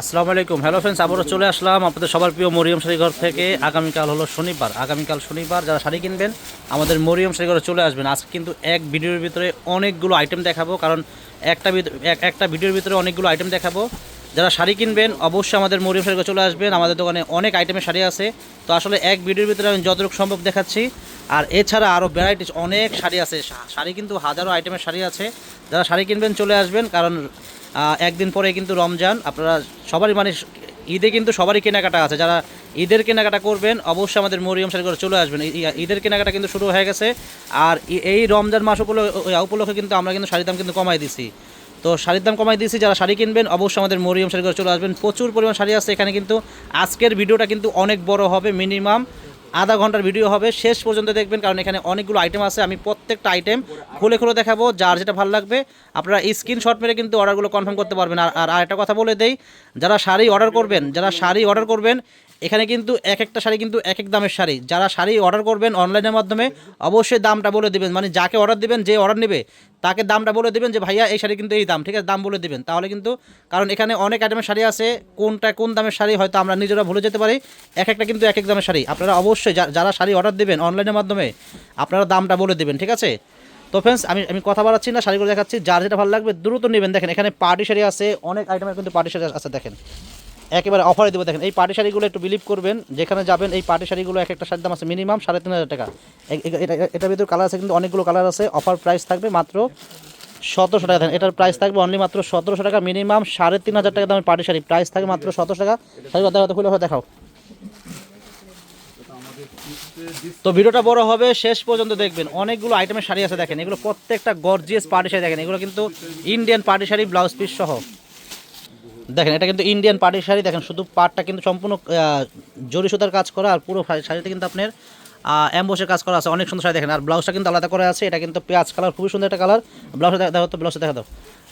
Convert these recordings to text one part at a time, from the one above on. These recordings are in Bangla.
আসসালামু আলাইকুম। হ্যালো ফ্রেন্ডস আবারও চলে আসলাম আপনাদের সবার প্রিয় মরিয়ম শাড়িঘর থেকে। আগামীকাল হলো শনিবার। আগামীকাল শনিবার যারা শাড়ি কিনবেন, আমাদের মরিয়ম শাড়িঘরে চলে আসবেন। আজকে কিন্তু এক ভিডিওর ভিতরে অনেকগুলো আইটেম দেখাবো, কারণ একটা একটা ভিডিওর ভিতরে অনেকগুলো আইটেম দেখাবো। যারা শাড়ি কিনবেন, অবশ্যই আমাদের মরিয়ম শাড়িঘরে চলে আসবেন। আমাদের দোকানে অনেক আইটেমের শাড়ি আছে। তো আসলে এক ভিডিওর ভিতরে আমি যতটুকু সম্ভব দেখাচ্ছি। আর এছাড়া আরও ভ্যারাইটিস অনেক শাড়ি আছে। শাড়ি কিন্তু হাজারো আইটেমের শাড়ি আছে। যারা শাড়ি কিনবেন, চলে আসবেন, কারণ একদিন পরে কিন্তু রমজান, আপনারা সবারই মানে ঈদে কিন্তু সবারই কেনাকাটা আছে। যারা ঈদের কেনাকাটা করবেন, অবশ্যই আমাদের মরিয়ম শাড়ি করে চলে আসবেন। ঈদের কেনাকাটা কিন্তু শুরু হয়ে গেছে। আর এই রমজান মাস উপলক্ষে কিন্তু আমরা কিন্তু শাড়ির দাম কিন্তু কমাই দিছি। তো শাড়ির দাম কমাই দিয়েছি যারা শাড়ি কিনবেন, অবশ্যই আমাদের মরিয়ম শাড়ি করে চলে আসবেন। প্রচুর পরিমাণ শাড়ি আছে। এখানে কিন্তু আজকের ভিডিওটা কিন্তু অনেক বড় হবে মিনিমাম আধা ঘণ্টার ভিডিও হবে, শেষ পর্যন্ত দেখবেন, কারণ এখানে অনেকগুলো আইটেম আছে। আমি প্রত্যেকটা আইটেম খুলে খুলে দেখাবো, যার যেটা ভালো লাগবে। আপনারা স্ক্রিনশট মেরে কিন্তু অর্ডারগুলো কনফার্ম করতে পারবেন। আর আর একটা কথা বলে দেই, যারা শাড়ি অর্ডার করবেন, যারা শাড়ি অর্ডার করবেন এখানে কিন্তু এক একটা শাড়ি কিন্তু এক এক দামের শাড়ি। যারা শাড়ি অর্ডার করবেন অনলাইনের মাধ্যমে, অবশ্যই দামটা বলে দেবেন। মানে যাকে অর্ডার দিবেন, যে অর্ডার নেবে, তাকে দামটা বলে দেবেন যে, ভাইয়া, এই শাড়ি কিন্তু এই দাম। ঠিক আছে, দাম বলে দেবেন। তাহলে কিন্তু, কারণ এখানে অনেক আইটেমের শাড়ি আছে, কোনটা কোন দামের শাড়ি হয়তো আমরা নিজেরা ভুলে যেতে পারি। এক একটা কিন্তু এক এক দামের শাড়ি। আপনারা অবশ্যই যারা শাড়ি অর্ডার দিবেন অনলাইনের মাধ্যমে, আপনারা দামটা বলে দেবেন, ঠিক আছে? তো ফ্রেন্ডস আমি আমি কথা বাড়াচ্ছি না, শাড়িগুলো দেখাচ্ছি। যার যেটা ভালো লাগবে, দ্রুত নেবেন। দেখেন, এখানে পার্টি শাড়ি আছে, অনেক আইটেমের কিন্তু পার্টি শাড়ি আছে, দেখেন। একেবারে অফারে দেবো। দেখেন, এই পাটি শাড়িগুলো একটু বিলিভ করবেন, যেখানে যাবেন এই পাটি শাড়িগুলো এক একটা শাড়ির দাম আছে মিনিমাম সাড়ে তিন হাজার টাকা। এটার ভিতরে কালার আছে, কিন্তু অনেকগুলো কালার আছে অফার প্রাইস থাকবে মাত্র সতেরোশো টাকা। এটার প্রাইস থাকবে অনলি মাত্র সতেরোশো টাকা মিনিমাম সাড়ে তিন হাজার টাকা দামের পাটি শাড়ি। প্রাইস থাকবে মাত্র সতেরোশো টাকা। শাড়ি কথা কথা খুলে দেখাও। তো ভিডিওটা বড় হবে, শেষ পর্যন্ত দেখবেন। অনেকগুলো আইটেমের শাড়ি আছে, দেখেন। এগুলো প্রত্যেকটা গর্জিয়াস পার্টি শাড়ি, দেখেন। এগুলো কিন্তু Indian party sari blouse piece সহ। দেখেন, এটা কিন্তু ইন্ডিয়ান পার্টি শাড়ি। দেখেন, শুধু পাটটা কিন্তু সম্পূর্ণ জরি সুতার কাজ করা আর পুরো শাড়ি- শাড়িতে কিন্তু আপনার অ্যাম্বোসের কাজ করা আছে। অনেক সুন্দর শাড়ি দেখেন। আর ব্লাউজটা কিন্তু আলাদা করা আছে। এটা কিন্তু পেঁয়াজ কালার, খুবই সুন্দর একটা কালার। ব্লাউজটা দেখো তো, ব্লাউজটা দেখা দাও।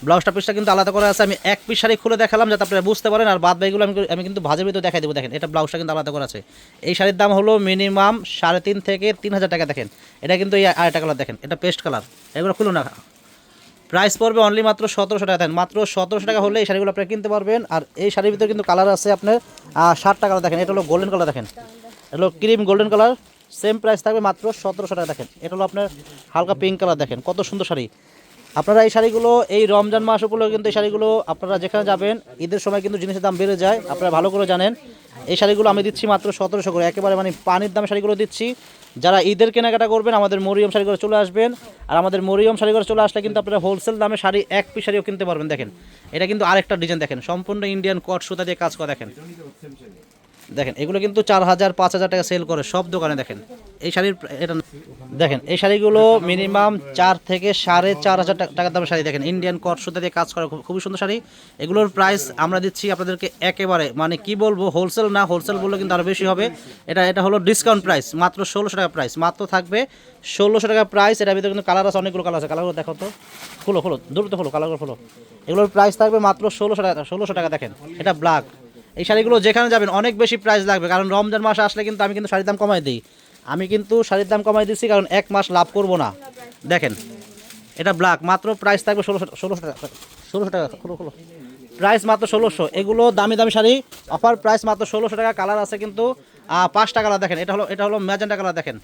ব্লাউজটা, পিসটা কিন্তু আলাদা করা আছে। আমি এক পিস শাড়ি খুলে দেখালাম যাতে আপনারা বুঝতে পারেন। আর বাদ বাকিগুলো আমি আমি কিন্তু ভাজের ভিতরে দেখাই দেবো। দেখেন, এটা ব্লাউজটা কিন্তু আলাদা করা আছে। এই শাড়ির দাম হলো মিনিমাম সাড়ে তিন থেকে তিন হাজার টাকা। দেখেন, এটা কিন্তু এই আরেকটা কালার দেখেন। এটা পেস্ট কালার এগুলো খুলো না। প্রাইস পড়বে অনলি মাত্র সতেরোশো টাকা। দেন মাত্র সতেরোশো টাকা হলে এই শাড়িগুলো আপনারা কিনতে পারবেন। আর এই শাড়ির ভিতরে কিন্তু কালার আছে আপনার ষাটটা কালার দেখেন, এটা হলো গোল্ডেন কালার দেখেন। এটা হলো cream golden colour same price থাকবে মাত্র সতেরোশো টাকা। দেখেন, এটা হলো আপনার হালকা পিঙ্ক কালার দেখেন, কত সুন্দর শাড়ি। আপনারা এই শাড়িগুলো, এই রমজান মাস উপলক্ষে কিন্তু এই শাড়িগুলো আপনারা যেখানে যাবেন, ঈদের সময় কিন্তু জিনিসের দাম বেড়ে যায়। আপনারা ভালো করে জানেন, এই শাড়িগুলো আমি দিচ্ছি মাত্র সতেরোশো করে। একেবারে মানে পানির দামে শাড়িগুলো দিচ্ছি। যারা ঈদের কেনাকাটা করবেন, আমাদের মরিয়ম শাড়ি চলে আসবেন। আর আমাদের মরিয়ম শাড়ি চলে আসলে কিন্তু আপনারা হোলসেল দামে শাড়ি, এক পিস শাড়িও কিনতে পারবেন। দেখেন, এটা কিন্তু আরেকটা ডিজাইন দেখেন, সম্পূর্ণ ইন্ডিয়ান কট সুতা দিয়ে কাজ করা দেখেন। দেখেন, এগুলো কিন্তু চার হাজার, পাঁচ হাজার টাকা সেল করে সব দোকানে দেখেন। এই শাড়ির এটা দেখেন, এই শাড়িগুলো মিনিমাম চার থেকে সাড়ে চার হাজার টাকা- টাকার দামের শাড়ি। দেখেন ইন্ডিয়ান কট সুতা দিয়ে কাজ করা খুবই সুন্দর শাড়ি। এগুলোর প্রাইস আমরা দিচ্ছি আপনাদেরকে একেবারে মানে কি বলব হোলসেল না হোলসেল বললে কিন্তু আরও বেশি হবে। এটা এটা হলো ডিসকাউন্ট প্রাইস মাত্র ষোলোশো টাকা প্রাইস মাত্র থাকবে ষোলোশো টাকা প্রাইস এটার ভিতরে কিন্তু কালার আছে, অনেকগুলো কালার আছে। কালারগুলো দেখো তো। খুলো খুলো, দ্রুত খুলো কালারগুলো খুলো। এগুলোর প্রাইস থাকবে মাত্র ষোলোশো টাকা ষোলোশো টাকা দেখেন। এটা ব্ল্যাক এই শাড়িগুলো যেখানে যাবেন অনেক বেশি প্রাইস লাগবে। কারণ রমজান মাস আসলে কিন্তু আমি কিন্তু শাড়ির দাম কমাই দিই। আমি কিন্তু শাড়ির দাম কমাই দিচ্ছি কারণ এক মাস লাভ করব না। দেখেন, এটা ব্ল্যাক মাত্র প্রাইস থাকবে ষোলোশো ষোলোশো টাকা ষোলোশো টাকা, খুলো খুলো। প্রাইস মাত্র ষোলোশো, এগুলো দামি দামি শাড়ি। অফার প্রাইস মাত্র ষোলোশো টাকা কালার আছে কিন্তু পাঁচটা কালার দেখেন, এটা হলো এটা হলো ম্যাজেন্টা কালার দেখেন।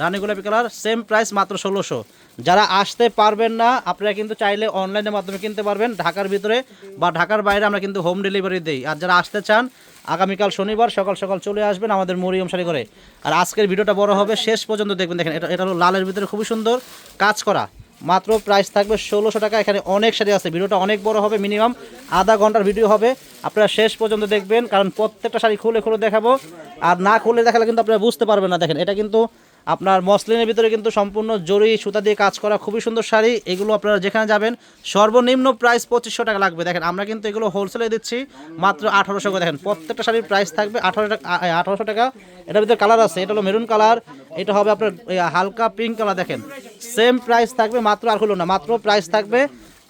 রানী গোলাপি কালার সেম প্রাইস মাত্র ষোলোশো। যারা আসতে পারবেন না, আপনারা কিন্তু চাইলে অনলাইনের মাধ্যমে কিনতে পারবেন। ঢাকার ভিতরে বা ঢাকার বাইরে আমরা কিন্তু হোম ডেলিভারি দিই। আর যারা আসতে চান, আগামীকাল শনিবার সকাল সকাল চলে আসবেন আমাদের মরিয়ম শাড়ি করে আর আজকের ভিডিওটা বড় হবে, শেষ পর্যন্ত দেখবেন। দেখেন, এটা এটা হলো লালের ভিতরে খুবই সুন্দর কাজ করা। মাত্র প্রাইস থাকবে ষোলোশো টাকা। এখানে অনেক শাড়ি আছে। ভিডিওটা অনেক বড় হবে মিনিমাম আধা ঘণ্টার ভিডিও হবে। আপনারা শেষ পর্যন্ত দেখবেন, কারণ প্রত্যেকটা শাড়ি খুলে খুলে দেখাবো। আর না খুলে দেখালে কিন্তু আপনারা বুঝতে পারবেন না। দেখেন, এটা কিন্তু আপনার মসলিনের ভিতরে কিন্তু সম্পূর্ণ জরি সুতা দিয়ে কাজ করা খুবই সুন্দর শাড়ি। এগুলো আপনারা যেখানে যাবেন, সর্বনিম্ন প্রাইস পঁচিশশো টাকা লাগবে। দেখেন, আমরা কিন্তু এগুলো হোলসেলে দিচ্ছি মাত্র আঠারোশো করে। দেখেন, প্রত্যেকটা শাড়ির প্রাইস থাকবে আঠারো টাকা আঠারোশো টাকা। এটার ভিতরে কালার আছে, এটা হলো মেরুন কালার এটা হবে আপনার হালকা পিঙ্ক কালার দেখেন। সেম প্রাইস থাকবে মাত্র আর হলো না, মাত্র প্রাইস থাকবে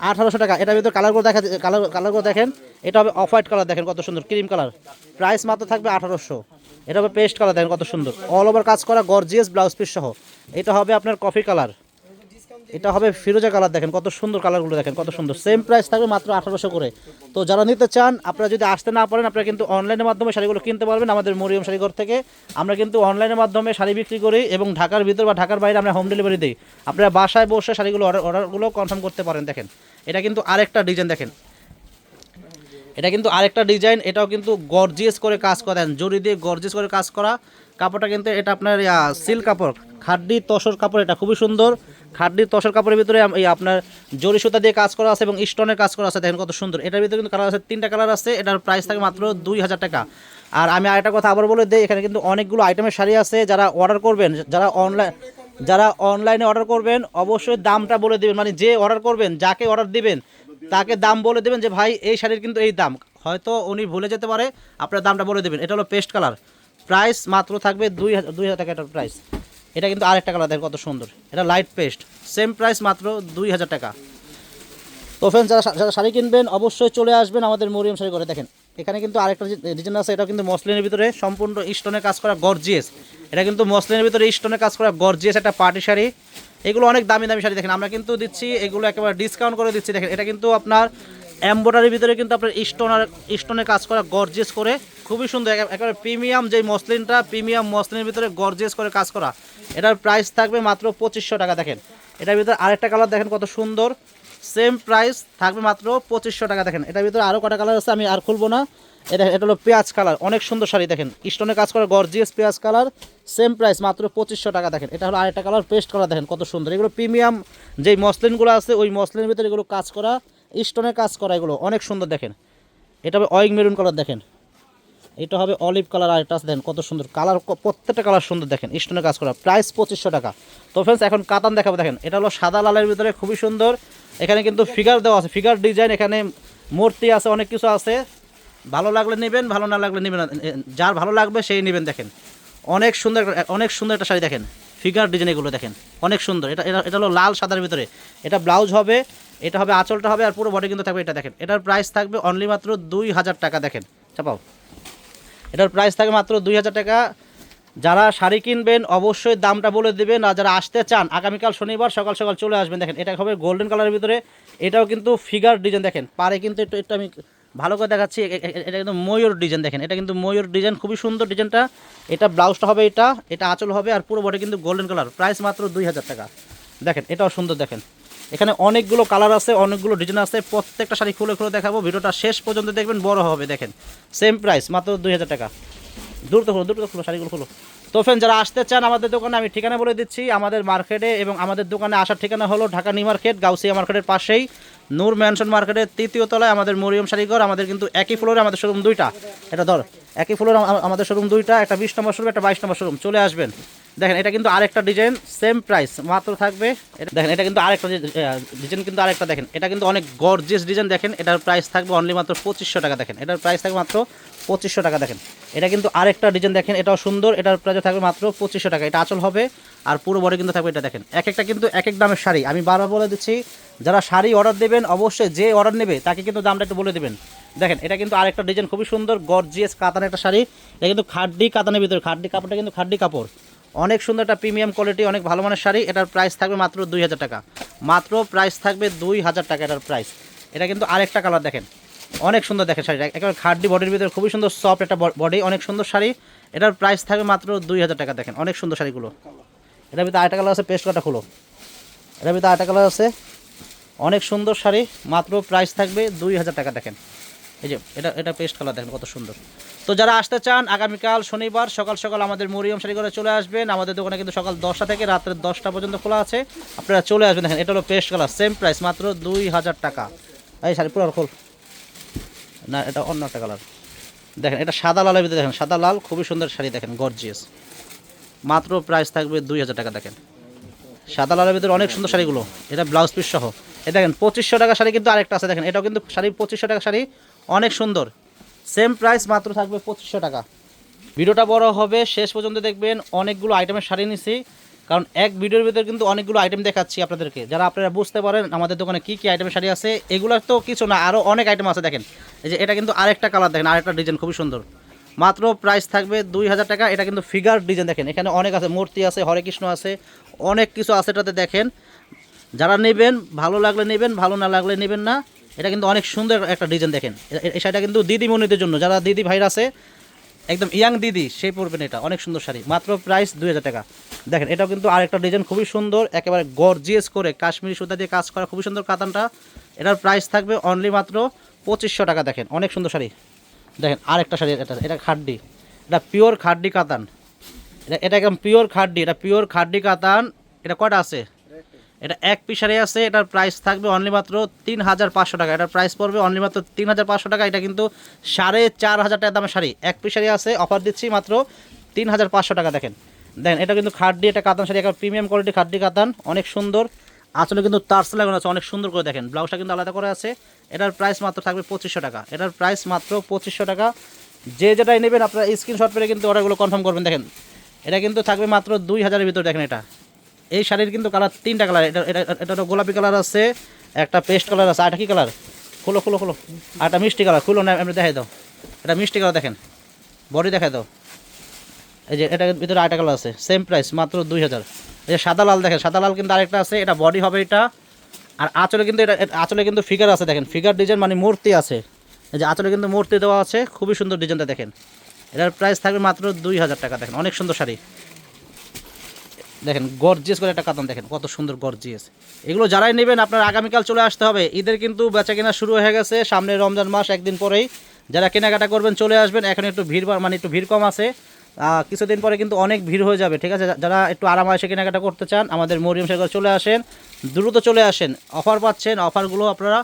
আঠারোশো টাকা। এটার ভিতরে কালারগুলো দেখা কালার কালারগুলো দেখেন, এটা হবে অফ হোয়াইট কালার দেখেন কত সুন্দর ক্রিম কালার প্রাইস মাত্র থাকবে আঠারোশো। এটা হবে পেস্ট কালার দেখেন কত সুন্দর। অল ওভার কাজ করা গর্জিয়াস ব্লাউজ পিস সহ। এটা হবে আপনার কফি কালার এটা হবে ফিরোজা কালার দেখেন কত সুন্দর কালারগুলো দেখেন কত সুন্দর। সেম প্রাইস থাকবে মাত্র আঠারোশো করে। তো যারা নিতে চান, আপনারা যদি আসতে না পারেন, আপনারা কিন্তু অনলাইনের মাধ্যমে শাড়িগুলো কিনতে পারবেন আমাদের মরিয়ম শাড়িঘর থেকে। আমরা কিন্তু অনলাইনের মাধ্যমে শাড়ি বিক্রি করি এবং ঢাকার ভিতর বা ঢাকার বাইরে আমরা হোম ডেলিভারি দিই। আপনারা বাসায় বসে শাড়িগুলো অর্ডার অর্ডারগুলো কনফার্ম করতে পারেন, দেখেন। এটা কিন্তু আরেকটা ডিজাইন দেখেন। এটা কিন্তু আরেকটা ডিজাইন এটাও কিন্তু গর্জিয়াস করে কাজ করা। দেন জড়ি দিয়ে গর্জিয়াস করে কাজ করা। কাপড়টা কিন্তু এটা আপনার সিল্ক কাপড়। খাড্ডি তসর কাপড়, এটা খুবই সুন্দর। খাড্ডি তসর কাপড়ের ভিতরে এই আপনার জরি সুতা দিয়ে কাজ করা আছে এবং স্টোনের কাজ করা আছে। দেখেন কত সুন্দর। এটার ভিতরে কিন্তু কালার আছে, তিনটা কালার আছে। এটার প্রাইস থাকে মাত্র দুই হাজার টাকা। আর আমি আরেকটা কথা আবার বলে দিই, এখানে কিন্তু অনেকগুলো আইটেমের শাড়ি আছে। যারা অর্ডার করবেন, যারা অনলাইন যারা অনলাইনে অর্ডার করবেন, অবশ্যই দামটা বলে দেবেন। মানে যে অর্ডার করবেন, যাকে অর্ডার দিবেন তাকে দাম বলে দেবেন যে, ভাই, এই শাড়ির কিন্তু এই দাম। হয়তো উনি ভুলে যেতে পারে, আপনার দামটা বলে দেবেন। এটা হলো পেস্ট কালার। প্রাইস মাত্র থাকবে দুই হাজার দুই হাজার টাকা এটার প্রাইস। এটা কিন্তু আরেকটা কালার দেখেন কত সুন্দর। এটা লাইট পেস্ট সেম প্রাইস মাত্র দুই হাজার টাকা। তো ফ্রেন্ড যারা যারা শাড়ি কিনবেন, অবশ্যই চলে আসবেন আমাদের মরিয়াম শাড়ি করে দেখেন, এখানে কিন্তু আরেকটা ডিজাইন আছে এটা কিন্তু মসলিনের ভিতরে সম্পূর্ণ স্টোনের কাজ করা গর্জিয়াস এটা কিন্তু মসলিনের ভিতরে স্টোনের কাজ করা গর্জিয়াস একটা পার্টি শাড়ি। এগুলো অনেক দামি দামি শাড়ি দেখেন, আমরা কিন্তু দিচ্ছি, এগুলো একেবারে ডিসকাউন্ট করে দিচ্ছি। দেখেন, এটা কিন্তু আপনার এম্বোডারির ভিতরে কিন্তু আপনার স্টোনার স্টোনের কাজ করা গর্জেস করে, খুবই সুন্দর একেবারে প্রিমিয়াম যেই মসলিনটা প্রিমিয়াম মসলিনের ভিতরে গর্জেস করে কাজ করা। এটার প্রাইস থাকবে মাত্র পঁচিশশো টাকা, দেখেন। এটার ভিতরে আরেকটা কালার দেখেন কত সুন্দর সেম প্রাইস থাকবে মাত্র পঁচিশশো টাকা, দেখেন। এটার ভিতরে আরও কটা কালার আছে আমি আর খুলবো না। এটা এটা হলো পেঁয়াজ কালার। অনেক সুন্দর শাড়ি দেখেন। স্টোনে কাজ করা গর্জিয়াস পেঁয়াজ কালার সেম প্রাইস মাত্র পঁচিশশো টাকা দেখেন। এটা হলো আরেকটা কালার পেস্ট করা দেখেন কত সুন্দর। এগুলো প্রিমিয়াম যেই মসলিনগুলো আছে, ওই মসলিনের ভিতরে এগুলো কাজ করা স্টোনে কাজ করা এগুলো অনেক সুন্দর দেখেন। এটা হবে অয়েং মেরুন কালার দেখেন। এটা হবে অলিভ কালার আর এটা দেখেন কত সুন্দর। কালার প্রত্যেকটা কালার সুন্দর দেখেন স্টোনে কাজ করা। প্রাইস পঁচিশশো টাকা। তো ফ্রেন্ডস এখন কাতান দেখাবো দেখেন। এটা হলো সাদা লালের ভিতরে খুবই সুন্দর। এখানে কিন্তু ফিগার দেওয়া আছে। ফিগার ডিজাইন এখানে মূর্তি আছে, অনেক কিছু আছে। ভালো লাগলে নেবেন, ভালো না লাগলে নেবেন যার ভালো লাগবে সেই নেবেন, দেখেন। অনেক সুন্দর অনেক সুন্দর একটা শাড়ি দেখেন। ফিগার ডিজাইন এগুলো দেখেন। অনেক সুন্দর। এটা এটা এটা হলো লাল সাদার ভিতরে। এটা ব্লাউজ হবে, এটা হবে আঁচলটা হবে, আর পুরো বডি কিন্তু থাকবে এটা দেখেন। এটার প্রাইস থাকবে অনলি মাত্র দুই হাজার টাকা, দেখেন। চাপাও এটার প্রাইস থাকে মাত্র দুই হাজার টাকা। যারা শাড়ি কিনবেন, অবশ্যই দামটা বলে দেবেন, আর যারা আসতে চান, আগামীকাল শনিবার সকাল সকাল চলে আসবেন, দেখেন। এটা হবে গোল্ডেন কালারের ভিতরে। এটাও কিন্তু ফিগার ডিজাইন দেখেন। পারে কিন্তু একটু একটু আমি ভালো করে দেখাচ্ছি এটা কিন্তু ময়ূর ডিজাইন দেখেন, এটা কিন্তু ময়ূর ডিজাইন খুবই সুন্দর ডিজাইনটা এটা ব্লাউজটা হবে এটা এটা আঁচল হবে, আর পুরো বটে কিন্তু গোল্ডেন কালার প্রাইস মাত্র দুই হাজার টাকা। দেখেন, এটাও সুন্দর দেখেন। এখানে অনেকগুলো কালার আছে, অনেকগুলো ডিজাইন আছে, প্রত্যেকটা শাড়ি খুলে খুলে দেখাবো, ভিডিওটা শেষ পর্যন্ত দেখবেন, বড় হবে, দেখেন। সেম প্রাইস মাত্র দুই হাজার টাকা। দ্রুত খুলো দ্রুত খুলো, শাড়িগুলো খুলো। তো ফ্রেন্ড যারা আসতে চান আমাদের দোকানে, আমি ঠিকানা বলে দিচ্ছি। আমাদের মার্কেটে এবং আমাদের দোকানে আসার ঠিকানা হলো ঢাকা নিউ মার্কেট, গাউসিয়া মার্কেটের পাশেই। নূর ম্যানশন মার্কেটের তৃতীয় তলায় আমাদের মরিয়ম শাড়িঘর, আমাদের কিন্তু একই ফ্লোরে আমাদের শোরুম দুইটা। এটা ধর, একই ফ্লোরে আমাদের শোরুম দুইটা, একটা বিশ নম্বর শোরুম একটা বাইশ নম্বর শোরুম চলে আসবেন। দেখেন, এটা কিন্তু আরেকটা ডিজাইন সেম প্রাইস মাত্র থাকবে। এটা, দেখেন, এটা কিন্তু আরেকটা ডিজাইন কিন্তু আরেকটা, দেখেন। এটা কিন্তু অনেক গর্জিয়াস ডিজাইন দেখেন। এটার প্রাইস থাকবে অনলি মাত্র পঁচিশশো টাকা, দেখেন। এটার প্রাইস থাকবে মাত্র পঁচিশশো টাকা দেখেন। এটা কিন্তু আরেকটা ডিজাইন দেখেন, এটাও সুন্দর, এটার প্রাইস থাকবে মাত্র পঁচিশশো টাকা। এটা আচল হবে, আর পুরো বডি কিন্তু থাকবে এটা দেখেন। এক একটা কিন্তু এক এক দামের শাড়ি। আমি বারবার বলে দিচ্ছি, যারা শাড়ি অর্ডার দেবেন, অবশ্যই যে অর্ডার নেবে, তাকে কিন্তু দামটা একটু বলে দেবেন। দেখেন, এটা কিন্তু আরেকটা ডিজাইন খুবই সুন্দর গর্জিয়াস কাতানের একটা শাড়ি। এটা কিন্তু খাড্ডি কাতানের ভিতরে, খাড্ডি কাপড়টা কিন্তু খাড্ডি কাপড়। অনেক সুন্দর একটা প্রিমিয়াম কোয়ালিটি অনেক ভালো মানের শাড়ি। এটার প্রাইস থাকবে মাত্র দুই হাজার টাকা। মাত্র প্রাইস থাকবে দুই হাজার টাকা এটার প্রাইস এটা কিন্তু আরেকটা কালার দেখেন। অনেক সুন্দর দেখেন শাড়িটা একেবারে খাড্ডি বডির ভিতরে খুবই সুন্দর সফট একটা বডি অনেক সুন্দর শাড়ি। এটার প্রাইস থাকবে মাত্র দুই হাজার টাকা দেখেন, অনেক সুন্দর শাড়িগুলো। এটার ভিতরে আরেকটা কালার আছে পেস্ট কাটা খুলো। এটার ভিতরে আরেকটা কালার আছে, অনেক সুন্দর শাড়ি, মাত্র প্রাইস থাকবে দুই হাজার টাকা দেখেন। এই যে, এটা এটা পেস্ট কালার দেখেন, কত সুন্দর। তো যারা আসতে চান, আগামীকাল শনিবার সকাল সকাল আমাদের মরিয়ম শাড়ি করে চলে আসবেন। আমাদের দোকানে কিন্তু সকাল দশটা থেকে রাত্রে দশটা পর্যন্ত খোলা আছে। আপনারা চলে আসবেন, দেখেন, এটা হলো পেস্ট কালার সেম প্রাইস মাত্র দুই হাজার টাকা। এই শাড়ি পুরো খোল। না, এটা অন্য একটা কালার দেখেন, এটা সাদা লালের ভিতরে দেখেন, সাদা লাল, খুবই সুন্দর শাড়ি দেখেন গর্জিয়াস মাত্র প্রাইস থাকবে দুই হাজার টাকা, দেখেন। সাদা লালের ভিতরে অনেক সুন্দর শাড়িগুলো, এটা ব্লাউজ পিস সহ। এ দেখেন, পঁচিশশো টাকা শাড়ি কিন্তু আরেকটা আছে, দেখেন, এটাও কিন্তু শাড়ি পঁচিশশো টাকা শাড়ি, অনেক সুন্দর। সেম প্রাইস মাত্র থাকবে পঁচিশশো টাকা। ভিডিওটা বড় হবে, শেষ পর্যন্ত দেখবেন, অনেকগুলো আইটেমের শাড়ি নিছি। কারণ এক ভিডিওর ভিতরে কিন্তু অনেকগুলো আইটেম দেখাচ্ছি আপনাদেরকে। যারা আপনারা বুঝতে পারেন আমাদের দোকানে কী কী আইটেমের শাড়ি আছে, এগুলোর তো কিছু না আরও অনেক আইটেম আছে দেখেন। এই যে এটা কিন্তু আরেকটা কালার দেখেন, আরেকটা ডিজাইন খুবই সুন্দর। মাত্র প্রাইস থাকবে দুই হাজার টাকা, এটা কিন্তু ফিগার ডিজাইন দেখেন। এখানে অনেক আছে, মূর্তি আছে, হরে কৃষ্ণ আছে, অনেক কিছু আছে এটাতে দেখেন। যারা নেবেন, ভালো লাগলে নেবেন, ভালো না লাগলে নেবেন না, এটা কিন্তু অনেক সুন্দর একটা ডিজাইন দেখেন। এই শাড়িটা কিন্তু দিদি মনিদের জন্য, যারা দিদি ভাইরা আছে একদম ইয়াং দিদি সেই পরবেন এটা। অনেক সুন্দর শাড়ি। মাত্র প্রাইস দুই হাজার টাকা। দেখেন, এটাও কিন্তু আরেকটা ডিজাইন খুবই সুন্দর, একেবারে গর্জিয়াস করে কাশ্মীরি সুতা দিয়ে কাজ করা খুবই সুন্দর কাতানটা। এটার প্রাইস থাকবে অনলি মাত্র পঁচিশশো টাকা, দেখেন, অনেক সুন্দর শাড়ি। দেখেন, আরেকটা শাড়ি, এটা এটা খাড্ডি। এটা পিওর খাড্ডি কাতান। এটা এটা একদম পিওর খাড্ডি, এটা পিওর খাড্ডি কাতান। এটা কটা আছে? এটা এক পিসারে আছে, এটার প্রাইস থাকবে অনলি মাত্র তিন হাজার পাঁচশো টাকা। এটার প্রাইস পড়বে অনলি মাত্র তিন হাজার পাঁচশো টাকা। এটা কিন্তু সাড়ে চার হাজার টাকা দামের শাড়ি। এক পিসারি আছে অফার দিচ্ছি মাত্র তিন হাজার পাঁচশো টাকা। দেখেন দেখেন, এটা কিন্তু খাড্ডি, এটা কাতান শাড়ি একটা প্রিমিয়াম কোয়ালিটি খাড্ডি কাতান, অনেক সুন্দর। আসলে কিন্তু তার্স লাগানো আছে, অনেক সুন্দর করে দেখেন। ব্লাউজটা কিন্তু আলাদা করে আছে। এটার প্রাইস মাত্র থাকবে পঁচিশশো টাকা। এটার প্রাইস মাত্র পঁচিশশো টাকা। যে যেটাই নেবেন, আপনারা স্ক্রিনশট পেলে কিন্তু অর্ডারগুলো কনফার্ম করবেন। দেখেন, এটা কিন্তু থাকবে মাত্র দুই হাজারের ভিতর। দেখেন এটা। এই শাড়ির কিন্তু কালার তিনটা কালার। এটা এটা এটা গোলাপি কালার আছে, একটা পেস্ট কালার আছে। আটা কি কালার? খুলো খুলো খুলো। একটা মিষ্টি কালার। খুলো না, এমনি দেখাই দাও। এটা মিষ্টি কালার দেখেন। বডি দেখাই দাও। এই যে এটার ভিতরে আটা কালার আছে। সেম প্রাইস, মাত্র দুই হাজার। এই যে সাদা লাল দেখেন, সাদা লাল কিন্তু আরেকটা আছে। এটা বডি হবে এটা। আর আঁচলে কিন্তু এটা এটা- আঁচলে কিন্তু ফিগার আছে দেখেন। ফিগার ডিজাইন মানে মূর্তি আছে। এই যে আঁচলে কিন্তু মূর্তি দেওয়া আছে। খুবই সুন্দর ডিজাইনটা দেখেন। এটার প্রাইস থাকবে মাত্র দুই হাজার টাকা দেখেন। অনেক সুন্দর শাড়ি। দেখেন গর্জিয়াস করে একটা কাতান দেখেন, কত সুন্দর গর্জিয়াস এগুলো যারাই নেবেন, আপনার আগামীকাল চলে আসতে হবে। ঈদের কিন্তু বেচা কেনা শুরু হয়ে গেছে, সামনে রমজান মাস একদিন পরেই। যারা কেনাকাটা করবেন, চলে আসবেন। এখন একটু ভিড় মানে একটু ভিড় কম আছে। কিছুদিন পরে কিন্তু অনেক ভিড় হয়ে যাবে, ঠিক আছে? যারা একটু আরাম এসে কেনাকাটা করতে চান, আমাদের মরিয়ম শেখর চলে আসেন। দ্রুত চলে আসেন। অফার পাচ্ছেন, অফারগুলো আপনারা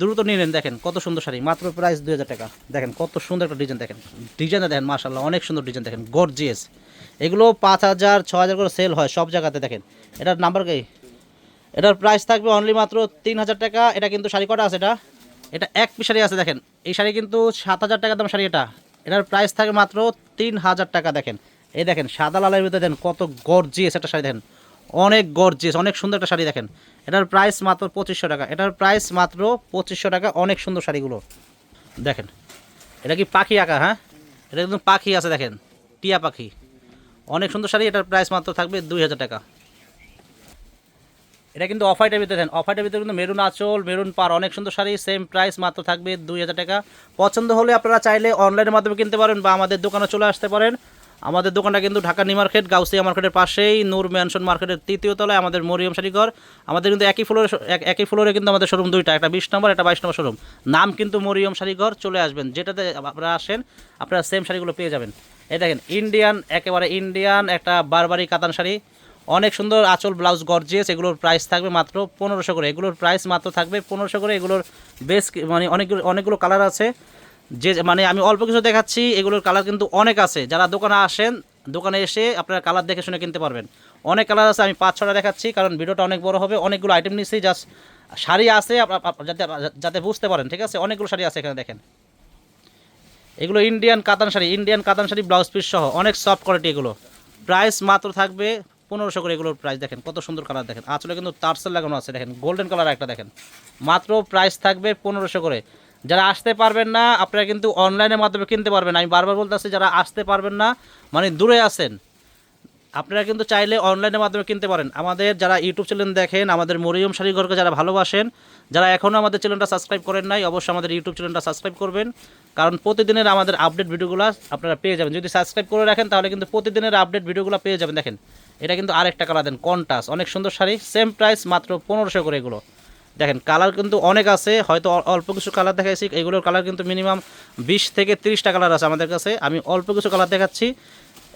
দ্রুত নিয়ে নেন দেখেন, কত সুন্দর শাড়ি, মাত্র প্রাইস দু হাজার টাকা। দেখেন, কত সুন্দর একটা ডিজাইন দেখেন। ডিজাইনটা দেখেন মাশাল্লাহ অনেক সুন্দর ডিজাইন দেখেন গর্জিয়াস এগুলো পাঁচ হাজার ছ হাজার করে সেল হয় সব জায়গাতে, দেখেন। এটার নাম্বার কি? এটার প্রাইস থাকবে অনলি মাত্র তিন হাজার টাকা। এটা কিন্তু শাড়ি কটা আছে এটা? এটা এক পিস শাড়ি আছে, দেখেন। এই শাড়ি কিন্তু সাত হাজার টাকা দাম শাড়ি এটা। এটার প্রাইস থাকে মাত্র তিন হাজার টাকা, দেখেন। এই দেখেন, সাদা লালের ভিতরে দেখেন, কত গর্জিয়াস একটা শাড়ি, দেখেন। অনেক গর্জিয়াস অনেক সুন্দর একটা শাড়ি, দেখেন। এটার প্রাইস মাত্র পঁচিশশো টাকা। এটার প্রাইস মাত্র পঁচিশশো টাকা, অনেক সুন্দর শাড়িগুলো। দেখেন, এটা কি পাখি আঁকা হ্যাঁ? এটা কিন্তু পাখি আছে, দেখেন। টিয়া পাখি। অনেক সুন্দর শাড়ি, এটার প্রাইস মাত্র থাকবে দুই হাজার টাকা। এটা কিন্তু অফ ভিতরে দেন অফ ভিতরে কিন্তু মেরুন আঁচল, মেরুন পার, অনেক সুন্দর শাড়ি সেম প্রাইস মাত্র থাকবে দুই হাজার টাকা। পছন্দ হলে আপনারা চাইলে অনলাইনের মাধ্যমে কিনতে পারেন বা আমাদের দোকানে চলে আসতে পারেন। আমাদের দোকানটা কিন্তু ঢাকা নিউ মার্কেট, গাউসিয়া মার্কেটের পাশেই, নূর ম্যানশন মার্কেটের তৃতীয় তলায় আমাদের মরিয়ম শাড়িঘর। আমাদের কিন্তু একই ফ্লোরে এক- একই ফ্লোরে কিন্তু আমাদের শোরুম দুইটা, একটা বিশ নম্বর একটা বাইশ নম্বর শোরুম নাম কিন্তু মরিয়ম শাড়িঘর, চলে আসবেন। যেটাতে আপনারা আসেন, আপনারা সেম শাড়িগুলো পেয়ে যাবেন। এই দেখেন ইন্ডিয়ান একেবারে ইন্ডিয়ান একটা বারবারি কাতান শাড়ি। অনেক সুন্দর আঁচল ব্লাউজ গর্জিয়াস এগুলোর প্রাইস থাকবে মাত্র পনেরোশো করে। এগুলোর প্রাইস মাত্র থাকবে পনেরোশো করে। এগুলোর বেশ মানে অনেকগুলো অনেকগুলো কালার আছে। যে মানে আমি অল্প কিছু দেখাচ্ছি, এগুলোর কালার কিন্তু অনেক আছে। যারা দোকানে আসেন, দোকানে এসে আপনারা কালার দেখে শুনে কিনতে পারবেন। অনেক কালার আছে, আমি পাঁচ ছটা দেখাচ্ছি, কারণ ভিডিওটা অনেক বড় হবে। অনেকগুলো আইটেম নিচ্ছি জাস্ট শাড়ি আছে যাতে যাতে বুঝতে পারেন, ঠিক আছে? অনেকগুলো শাড়ি আছে এখানে দেখেন। এগুলো ইন্ডিয়ান কাতান শাড়ি ইন্ডিয়ান কাতান শাড়ি ব্লাউজ পিস সহ অনেক সফট কোয়ালিটি এগুলো। প্রাইস মাত্র থাকবে পনেরোশো করে এগুলোর প্রাইস দেখেন কত সুন্দর কালার দেখেন। আসলে কিন্তু তারসেল লাগানো আছে, দেখেন গোল্ডেন কালার একটা, দেখেন। মাত্র প্রাইস থাকবে পনেরোশো করে। যারা আসতে পারবেন না, আপনারা কিন্তু অনলাইনের মাধ্যমে কিনতে পারবেন। আমি বারবার বলতেছি, যারা আসতে পারবেন না মানে দূরে আছেন, আপনারা কিন্তু চাইলে অনলাইনের মাধ্যমে কিনতে পারেন। আমাদের যারা ইউটিউব চ্যানেল দেখেন, আমাদের মরিয়ম শাড়িঘরকে যারা ভালোবাসেন যারা এখনও আমাদের চ্যানেলটা সাবস্ক্রাইব করেন নাই, অবশ্যই আমাদের ইউটিউব চ্যানেলটা সাবস্ক্রাইব করবেন। কারণ প্রতিদিনের আমাদের আপডেট ভিডিওগুলো আপনারা পেয়ে যাবেন। যদি সাবস্ক্রাইব করে রাখেন, তাহলে কিন্তু প্রতিদিনের আপডেট ভিডিওগুলো পেয়ে যাবেন। দেখেন, এটা কিন্তু আরেকটা কালার দেন কন্টাস অনেক সুন্দর শাড়ি সেম প্রাইস মাত্র পনেরোশো করে এগুলো। দেখেন কালার কিন্তু অনেক আছে, হয়তো অল্প কিছু কালার দেখাইছি, এগুলোর কালার কিন্তু মিনিমাম বিশ থেকে তিরিশটা কালার আছে আমাদের কাছে। আমি অল্প কিছু কালার দেখাচ্ছি।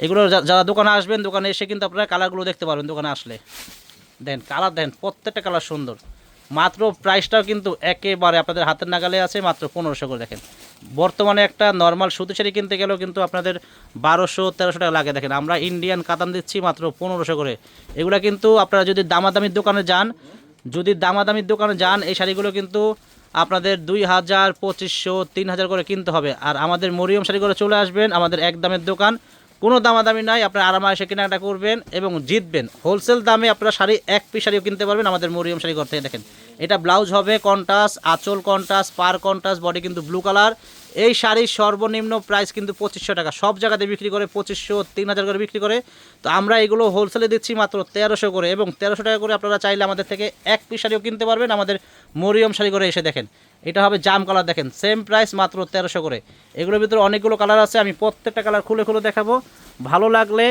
এগুলো যারা দোকানে আসবেন, দোকানে এসে কিন্তু আপনারা কালারগুলো দেখতে পারবেন দোকানে আসলে। দেখেন কালার দেখেন, প্রত্যেকটা কালার সুন্দর। মাত্র প্রাইসটাও কিন্তু একেবারে আপনাদের হাতের নাগালে আছে, মাত্র পনেরোশো করে দেখেন। বর্তমানে একটা নর্মাল সুতি শাড়ি কিনতে গেলেও কিন্তু আপনাদের বারোশো, তেরোশো টাকা লাগে দেখেন। আমরা ইন্ডিয়ান কাতান দিচ্ছি মাত্র পনেরোশো করে। এগুলো কিন্তু আপনারা যদি দামাদামির দোকানে যান, যদি দামাদামির দোকানে যান, এই শাড়িগুলো কিন্তু আপনাদের দুই হাজার পঁচিশশো, তিন হাজার করে কিনতে হবে। আর আমাদের মরিয়ম শাড়ি করে চলে আসবেন, আমাদের এক দামের দোকান। কোনো দামাদামি নাই, আপনারা আরামায়েসে কেনাকাটা করবেন এবং জিতবেন। হোলসেল দামে আপনারা শাড়ি, এক পিস শাড়িও কিনতে পারবেন আমাদের মরিয়ম শাড়ি ঘর থেকে, দেখেন। এটা ব্লাউজ হবে কন্টাস আঁচল কন্টাস পার কন্টাস বডি কিন্তু ব্লু কালার। এই শাড়ির সর্বনিম্ন প্রাইস কিন্তু পঁচিশশো টাকা। সব জায়গাতে বিক্রি করে পঁচিশশো, তিন হাজার করে বিক্রি করে। তো আমরা এগুলো হোলসেলে দিচ্ছি মাত্র তেরোশো করে এবং তেরোশো টাকা করে আপনারা চাইলে আমাদের থেকে এক পিস শাড়িও কিনতে পারবেন আমাদের মরিয়ম শাড়ি করে এসে দেখেন। এটা হবে জাম কালার দেখেন সেম প্রাইস মাত্র তেরোশো করে। এগুলোর ভিতরে অনেকগুলো কালার আছে, আমি প্রত্যেকটা কালার খুলে খুলে দেখাবো। ভালো লাগলে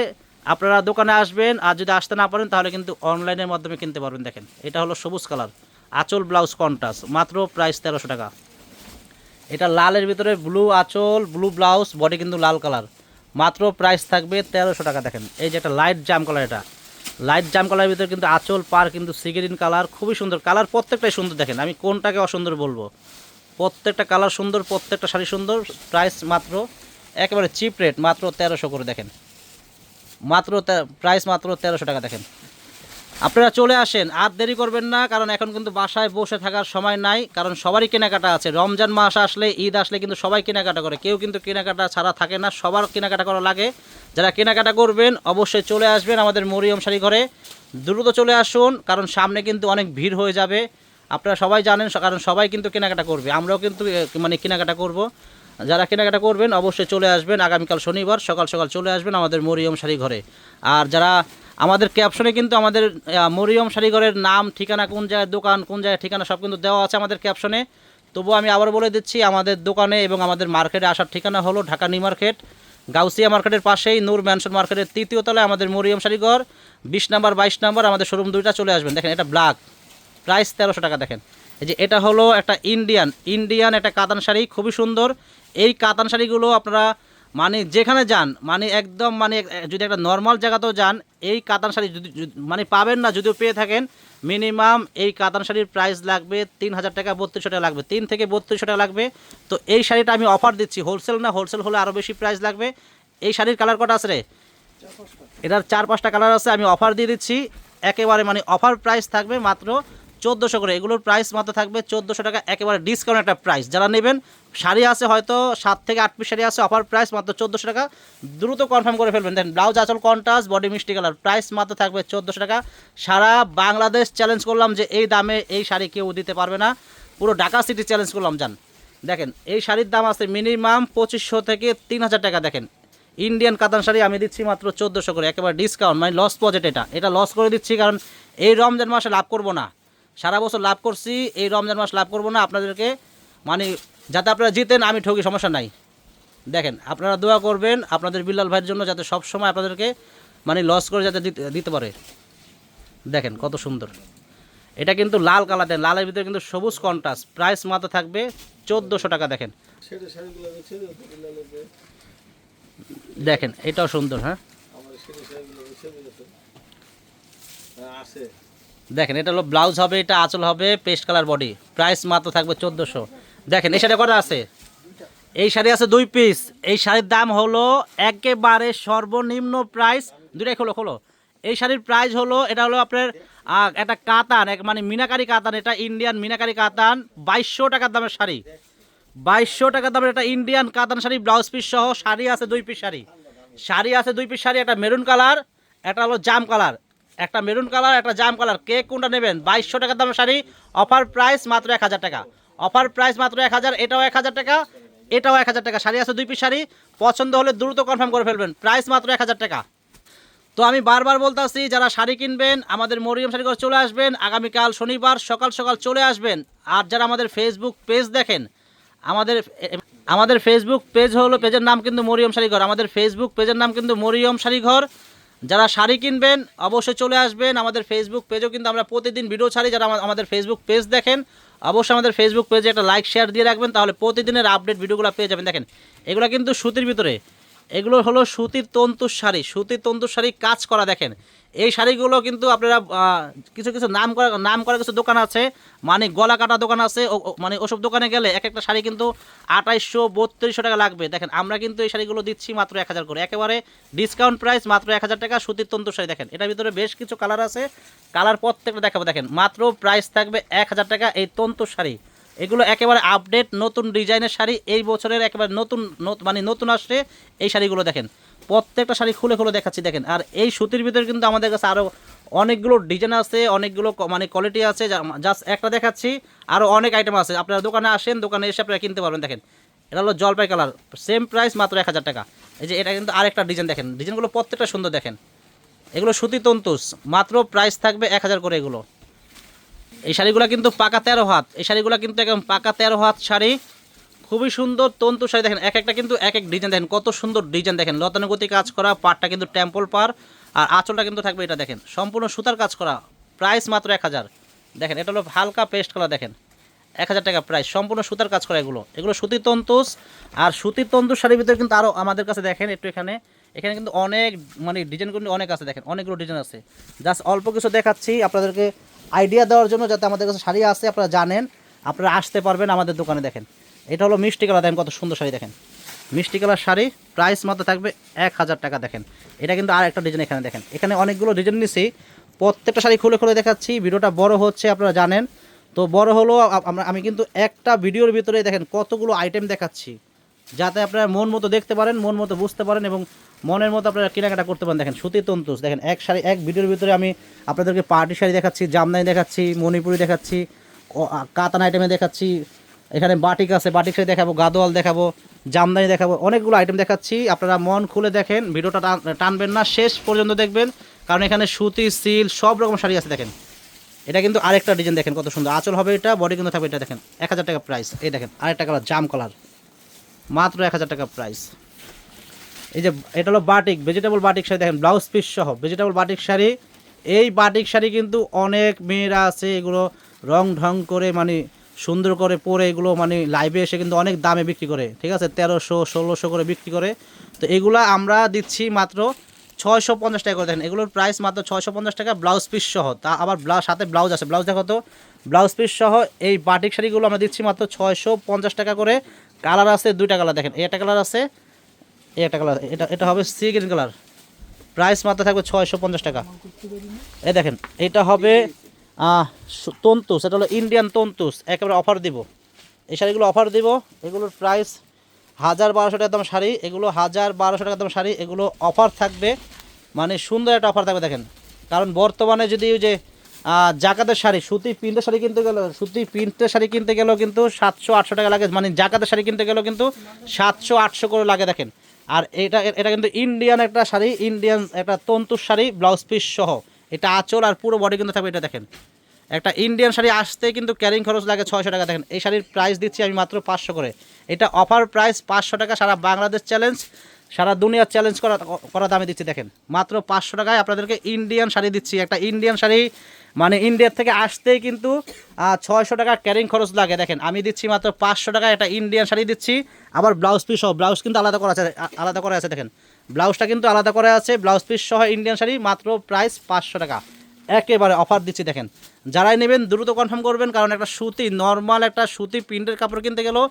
আপনারা দোকানে আসবেন, আর যদি আসতে না পারেন, তাহলে কিন্তু অনলাইনের মাধ্যমে কিনতে পারবেন, দেখেন। এটা হলো সবুজ কালার, আঁচল ব্লাউজ কন্টাস মাত্র প্রাইস তেরোশো টাকা। এটা লালের ভিতরে ব্লু আঁচল, ব্লু ব্লাউজ বডি কিন্তু লাল কালার। মাত্র প্রাইস থাকবে তেরোশো টাকা, দেখেন। এই যে একটা লাইট জাম কালার এটা। লাইট জাম কালারের ভিতরে কিন্তু আঁচল, পার কিন্তু সিগেরিন কালার খুবই সুন্দর। কালার প্রত্যেকটাই সুন্দর দেখেন, আমি কোনটাকে অসুন্দর বলব? প্রত্যেকটা কালার সুন্দর, প্রত্যেকটা শাড়ি সুন্দর প্রাইস মাত্র একেবারে চিপ রেট মাত্র তেরোশো করে দেখেন। মাত্র প্রাইস মাত্র তেরোশো টাকা দেখেন। আপনারা চলে আসেন, আর দেরি করবেন না, কারণ এখন কিন্তু বাসায় বসে থাকার সময় নাই, কারণ সবারই কেনাকাটা আছে। রমজান মাস আসলে, ঈদ আসলে কিন্তু সবাই কেনাকাটা করে। কেউ কিন্তু কেনাকাটা ছাড়া থাকে না, সবার কেনাকাটা করা লাগে। যারা কেনাকাটা করবেন, অবশ্যই চলে আসবেন আমাদের মরিয়ম শাড়ি ঘরে। দ্রুত চলে আসুন, কারণ সামনে কিন্তু অনেক ভিড় হয়ে যাবে। আপনারা সবাই জানেন, কারণ সবাই কিন্তু কেনাকাটা করবে। আমরাও কিন্তু মানে কেনাকাটা করব। যারা কেনাকাটা করবেন, অবশ্যই চলে আসবেন। আগামীকাল শনিবার সকাল সকাল চলে আসবেন আমাদের মরিয়ম শাড়ি ঘরে। আর যারা আমাদের ক্যাপশনে কিন্তু আমাদের মরিয়ম শাড়িঘরের নাম, ঠিকানা কোন জায়গায়, দোকান কোন জায়গায়, ঠিকানা সব কিন্তু দেওয়া আছে আমাদের ক্যাপশনে তবু আমি আবার বলে দিচ্ছি, আমাদের দোকানে এবং আমাদের মার্কেটে আসার ঠিকানা হলো ঢাকা নিউ মার্কেট, গাউসিয়া মার্কেটের পাশেই নূর ম্যানশন মার্কেটের তৃতীয় তলায় আমাদের মরিয়ম শাড়িঘর বিশ নাম্বার, বাইশ নাম্বার, আমাদের শোরুম দুইটা চলে আসবেন। দেখেন, এটা ব্ল্যাক প্রাইস তেরোশো টাকা, দেখেন। এই যে এটা হলো একটা ইন্ডিয়ান ইন্ডিয়ান একটা কাতান শাড়ি, খুবই সুন্দর। এই কাতান শাড়িগুলো আপনারা মানে যেখানে যান মানে একদম মানে যদি একটা নর্মাল জায়গাতেও যান, এই কাতান শাড়ি যদি মানে পাবেন না, যদিও পেয়ে থাকেন মিনিমাম এই কাতান শাড়ির প্রাইস লাগবে তিন হাজার টাকা, বত্রিশশো টাকা লাগবে। তিন থেকে বত্রিশশো টাকা লাগবে। তো এই শাড়িটা আমি অফার দিচ্ছি। হোলসেল না হোলসেল হলে আরও বেশি প্রাইস লাগবে। এই শাড়ির কালার কটা আছে রে? এটার চার পাঁচটা কালার আছে, আমি অফার দিয়ে দিচ্ছি। একেবারে মানে অফার প্রাইস থাকবে মাত্র চোদ্দোশো করে। এগুলোর প্রাইস মাত্র থাকবে চোদ্দোশো টাকা, একেবারে ডিসকাউন্ট একটা প্রাইস যারা নেবেন শাড়ি আছে হয়তো সাত থেকে আট পিস শাড়ি আছে অফার প্রাইস মাত্র চোদ্দোশো টাকা। দ্রুত কনফার্ম করে ফেলবেন। দেখেন ব্লাউজ আচল কন্টাস বডি মিষ্টি কালার প্রাইস মাত্র থাকবে চোদ্দোশো টাকা। সারা বাংলাদেশ চ্যালেঞ্জ করলাম যে এই দামে এই শাড়ি কেউ দিতে পারবে না। পুরো ঢাকা সিটি চ্যালেঞ্জ করলাম যান দেখেন, এই শাড়ির দাম আছে মিনিমাম পঁচিশশো থেকে তিন হাজার টাকা, দেখেন। ইন্ডিয়ান কাতান শাড়ি আমি দিচ্ছি মাত্র চোদ্দোশো করে, একেবারে ডিসকাউন্ট মানে লস প্রজেক্ট এটা। এটা লস করে দিচ্ছি কারণ এই রমজান মাসে লাভ করব না। সারা বছর লাভ করছি, এই রমজান মাস লাভ করব না। আপনাদেরকে মানে যাতে আপনারা জিতেন, আমি ঠকি সমস্যা নাই। দেখেন, আপনারা দোয়া করবেন আপনাদের বিল্লাল ভাইয়ের জন্য যাতে সব সময় আপনাদেরকে মানে লস করে যাতে দিতে- পারে। দেখেন, কত সুন্দর। এটা কিন্তু লাল কালার দেন, লালের ভিতরে কিন্তু সবুজ কন্ট্রাস্ট প্রাইস মাত্র থাকবে চোদ্দোশো টাকা, দেখেন। দেখেন, এটাও সুন্দর হ্যাঁ? দেখেন, এটা হলো ব্লাউজ হবে, এটা আঁচল হবে, পেস্ট কালার বডি প্রাইস মাত্র থাকবে চোদ্দোশো। দেখেন, এই শাড়ি কটা আছে? এই শাড়ি আছে দুই পিস এই শাড়ির দাম হলো একেবারে সর্বনিম্ন প্রাইস দুটাই খোলো খোলো। এই শাড়ির প্রাইস হলো, এটা হলো আপনার একটা কাতান, এক মানে মিনাকারি কাতান, এটা ইন্ডিয়ান মিনাকারি কাতান, বাইশশো টাকার দামের শাড়ি। বাইশশো টাকার দামের একটা ইন্ডিয়ান কাতান শাড়ি ব্লাউজ পিস সহ শাড়ি আছে দুই পিস শাড়ি। শাড়ি আছে দুই পিস শাড়ি, একটা মেরুন কালার একটা হলো জাম কালার একটা মেরুন কালার একটা জাম কালার কে কোনটা নেবেন? বাইশশো টাকার দামের শাড়ি অফার প্রাইস মাত্র এক হাজার টাকা। অফার প্রাইস মাত্র এক হাজার, এটাও এক হাজার টাকা, এটাও এক হাজার টাকা। শাড়ি আছে দুই পিস শাড়ি, পছন্দ হলে দ্রুত কনফার্ম করে ফেলবেন। প্রাইস মাত্র এক হাজার টাকা। তো আমি বারবার বলতাছি, যারা শাড়ি কিনবেন, আমাদের মরিয়ম শাড়ি ঘর চলে আসবেন, আগামীকাল শনিবার সকাল সকাল চলে আসবেন। আর যারা আমাদের ফেসবুক পেজ দেখেন, আমাদের আমাদের ফেসবুক পেজ হলো পেজের নাম কিন্তু মরিয়ম শাড়িঘর আমাদের ফেসবুক পেজের নাম কিন্তু মরিয়ম শাড়িঘর যারা শাড়ি কিনবেন, অবশ্যই চলে আসবেন আমাদের ফেসবুক পেজও কিন্তু আমরা প্রতিদিন ভিডিও ছাড়ি, যারা আমাদের ফেসবুক পেজ দেখেন, অবশ্যই আমাদের ফেসবুক পেজে একটা লাইক শেয়ার দিয়ে রাখবেন, তাহলে প্রতিদিনের আপডেট ভিডিওগুলো পেয়ে যাবেন। দেখেন, এগুলো কিন্তু সুতির ভিতরে। এগুলো হলো সুতির তন্তুর শাড়ি, সুতির তন্তুর শাড়ি কাজ করা, দেখেন। এই শাড়িগুলো কিন্তু আপনারা কিছু কিছু নাম করা নাম করা কিছু দোকান আছে মানে গলা কাটা দোকান আছে মানে ওসব দোকানে গেলে এক একটা শাড়ি কিন্তু আঠাইশশো বত্রিশশো টাকা লাগবে। দেখেন, আমরা কিন্তু এই শাড়িগুলো দিচ্ছি মাত্র এক হাজার করে। একেবারে ডিসকাউন্ট প্রাইস মাত্র এক হাজার টাকা, সুতির তন্তু শাড়ি। দেখেন, এটার ভিতরে বেশ কিছু কালার আছে। কালার প্রত্যেকটা দেখাবো। দেখেন, মাত্র প্রাইস থাকবে এক হাজার টাকা এই তন্তুর শাড়ি। এগুলো একেবারে আপডেট নতুন ডিজাইনের শাড়ি। এই বছরের একেবারে নতুন নত- মানে নতুন আসছে এই শাড়িগুলো। দেখেন প্রত্যেকটা শাড়ি খুলে খুলে দেখাচ্ছি, দেখেন। আর এই সুতির ভিতরে কিন্তু আমাদের কাছে আরও অনেকগুলো ডিজাইন আছে, অনেকগুলো মানে কোয়ালিটি আছে জাস্ট একটা দেখাচ্ছি আরও অনেক আইটেম আছে। আপনারা দোকানে আসেন, দোকানে এসে আপনারা কিনতে পারবেন, দেখেন। এটা হলো জলপাই কালার সেম প্রাইস মাত্র এক হাজার টাকা। এই যে এটা কিন্তু আরেকটা ডিজাইন দেখেন। ডিজাইনগুলো প্রত্যেকটা সুন্দর, দেখেন। এগুলো সুতি তন্তুস, মাত্র প্রাইস থাকবে এক হাজার করে এগুলো। এই শাড়িগুলো কিন্তু পাকা তেরো হাত, এই শাড়িগুলো কিন্তু একদম পাকা তেরো হাত শাড়ি। খুবই সুন্দর তন্তু শাড়ি দেখেন, এক একটা কিন্তু এক এক ডিজাইন দেখেন, কত সুন্দর ডিজাইন দেখেন। লতানুগতি কাজ করা পাটটা কিন্তু টেম্পল পার আর আঁচলটা কিন্তু থাকবে এটা দেখেন। সম্পূর্ণ সুতার কাজ করা প্রাইস মাত্র এক হাজার। দেখেন, এটা হলো হালকা পেস্ট কালার দেখেন। এক হাজার টাকা প্রাইস সম্পূর্ণ সুতার কাজ করা এগুলো। এগুলো সুতির তন্তুস আর সুতির তন্তু শাড়ির ভিতরে কিন্তু আরও আমাদের কাছে দেখেন একটু এখানে। এখানে কিন্তু অনেক মানে ডিজাইন কিন্তু অনেক আছে দেখেন, অনেকগুলো ডিজাইন আছে। জাস্ট অল্প কিছু দেখাচ্ছি, আপনাদেরকে আইডিয়া দেওয়ার জন্য যাতে আমাদের কাছে শাড়ি আছে আপনারা জানেন, আপনারা আসতে পারবেন আমাদের দোকানে দেখেন। এটা হলো মিষ্টি কালার, দেখেন কত সুন্দর শাড়ি দেখেন। মিষ্টি কালার শাড়ি প্রাইস মাত্র থাকবে এক হাজার টাকা দেখেন। এটা কিন্তু আর একটা ডিজাইন এখানে দেখেন। এখানে অনেকগুলো ডিজাইন নিছি। প্রত্যেকটা শাড়ি খুলে খুলে দেখাচ্ছি। ভিডিওটা বড় হচ্ছে, আপনারা জানেন। তো বড় হলো আমরা, আমি কিন্তু একটা ভিডিওর ভিতরে দেখেন কতগুলো আইটেম দেখাচ্ছি। যাতে আপনারা মন মতো দেখতে পারেন, মন মতো বুঝতে পারেন এবং মনের মতো আপনারা কেনাকাটা করতে পারেন। দেখেন, সুতি তন্তুস দেখেন, এক শাড়ি, এক ভিডিওর ভিতরে আমি আপনাদেরকে পার্টি শাড়ি দেখাচ্ছি, জামদানি দেখাচ্ছি, মণিপুরি দেখাচ্ছি কাতান আইটেমে দেখাচ্ছি এখানে বাটিক আছে, বাটিক শাড়ি দেখাবো, গাদোয়াল দেখাবো, জামদানি দেখাবো, অনেকগুলো আইটেম দেখাচ্ছি। আপনারা মন খুলে দেখেন, ভিডিওটা টান- টানবেন না, শেষ পর্যন্ত দেখবেন। কারণ এখানে সুতি, সিল, সব রকম শাড়ি আছে, দেখেন। এটা কিন্তু আরেকটা ডিজাইন দেখেন কত সুন্দর। আঁচল হবে এটা বডি কিন্তু থাকবে এটা, দেখেন। এক হাজার টাকা প্রাইস এই দেখেন, আরেকটা কালার জাম কালার মাত্র এক হাজার টাকা প্রাইস এই যে, এটা হলো বাটিক ভেজিটেবল বাটিক শাড়ি, দেখেন ব্লাউজ পিস সহ। ভেজিটেবল বাটিক শাড়ি, এই বাটিক শাড়ি কিন্তু অনেক মেয়েরা আছে, এগুলো রং ঢং করে মানে সুন্দর করে পরে এগুলো মানে লাইভে এসে কিন্তু অনেক দামে বিক্রি করে, ঠিক আছে? তেরোশো, ষোলোশো করে বিক্রি করে। তো এগুলা আমরা দিচ্ছি মাত্র ছয়শো পঞ্চাশ টাকা করে। দেখেন, এগুলোর প্রাইস মাত্র ছয়শো পঞ্চাশ টাকা ব্লাউজ পিস সহ। তা আবার ব্লাউজ সাথে ব্লাউজ আছে। ব্লাউজ দেখো তো ব্লাউজ পিস সহ এই বাটিক শাড়িগুলো আমরা দিচ্ছি মাত্র ছয়শো পঞ্চাশ টাকা করে। কালার আছে দুইটা কালার দেখেন, একটা কালার আছে, একটা কালার এটা এটা হবে সি গ্রিন কালার প্রাইস মাত্র থাকবে ছয়শো পঞ্চাশ টাকা। এ দেখেন, এটা হবে তন্তুস, এটা হলো ইন্ডিয়ান তন্তুস, একেবারে অফার দিব। এই শাড়িগুলো অফার দিব, এগুলোর প্রাইস হাজার বারোশো টাকা দাম শাড়ি, এগুলো হাজার বারোশো টাকা দাম শাড়ি, এগুলো অফার থাকবে মানে সুন্দর একটা অফার থাকবে, দেখেন। কারণ বর্তমানে যদি ওই যে জাকাতের শাড়ি সুতি প্রিন্টের শাড়ি কিনতে গেল সুতি প্রিন্টের শাড়ি কিনতে গেলেও কিন্তু সাতশো আটশো টাকা লাগে মানে জাকাতের শাড়ি কিনতে গেলেও কিন্তু সাতশো আটশো করে লাগে, দেখেন। আর এটা এটা কিন্তু ইন্ডিয়ান একটা শাড়ি ইন্ডিয়ান একটা তন্তুর শাড়ি, ব্লাউজ পিস সহ। এটা আঁচল আর পুরো বডি কিন্তু থাকবে, এটা দেখেন। একটা ইন্ডিয়ান শাড়ি আসতে কিন্তু ক্যারিং খরচ লাগে ছয়শো টাকা, দেখেন। এই শাড়ির প্রাইস দিচ্ছি আমি মাত্র পাঁচশো করে। এটা অফার প্রাইস পাঁচশো টাকা, সারা বাংলাদেশ চ্যালেঞ্জ সারা দুনিয়ার চ্যালেঞ্জ করা করা দামে দিচ্ছি, দেখেন। মাত্র পাঁচশো টাকায় আপনাদেরকে ইন্ডিয়ান শাড়ি দিচ্ছি। একটা ইন্ডিয়ান শাড়ি মানে ইন্ডিয়ার থেকে আসতেই কিন্তু ছয়শো টাকা ক্যারিং খরচ লাগে, দেখেন। আমি দিচ্ছি মাত্র পাঁচশো টাকায় একটা ইন্ডিয়ান শাড়ি দিচ্ছি। আবার ব্লাউজ পিস সহ ব্লাউজ কিন্তু আলাদা করা আছে আলাদা করা আছে, দেখেন। ব্লাউজটা কিন্তু আলাদা করা আছে, ব্লাউজ পিস সহ ইন্ডিয়ান শাড়ি, মাত্র প্রাইস পাঁচশো টাকা। একেবারে অফার দিচ্ছি, দেখেন। যারাই নেবেন, দ্রুত কনফার্ম করবেন, কারণ একটা সুতি নর্মাল একটা সুতি প্রিন্টের কাপড় কিনতে গেলেও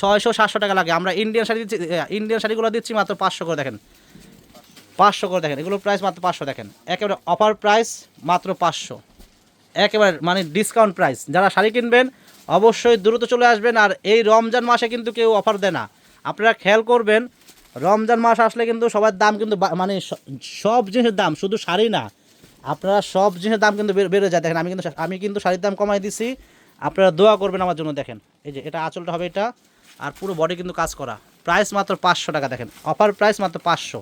ছয়শো, সাতশো টাকা লাগে। আমরা ইন্ডিয়ান শাড়ি দিচ্ছি ইন্ডিয়ান শাড়িগুলো দিচ্ছি মাত্র পাঁচশো করে, দেখেন। পাঁচশো করে, দেখেন। এগুলোর প্রাইস মাত্র পাঁচশো, দেখেন। একেবারে অফার প্রাইস মাত্র পাঁচশো। একেবারে মানে ডিসকাউন্ট প্রাইস যারা শাড়ি কিনবেন, অবশ্যই দ্রুত চলে আসবেন, আর এই রমজান মাসে কিন্তু কেউ অফার দেয় না। আপনারা খেয়াল করবেন রমজান মাস আসলে কিন্তু সবার দাম কিন্তু মানে সব জিনিসের দাম শুধু শাড়ি না। আপনারা সব জিনিসের দাম কিন্তু বেড়ে যায়। দেখেন, আমি কিন্তু আমি কিন্তু শাড়ির দাম কমাই দিছি। আপনারা দোয়া করবেন আমার জন্য, দেখেন। এই যে, এটা আঁচলটা হবে এটা। আর পুরো বডি কিন্তু কাজ করা। প্রাইস মাত্র পাঁচশো টাকা, দেখেন। অফার প্রাইস মাত্র পাঁচশো।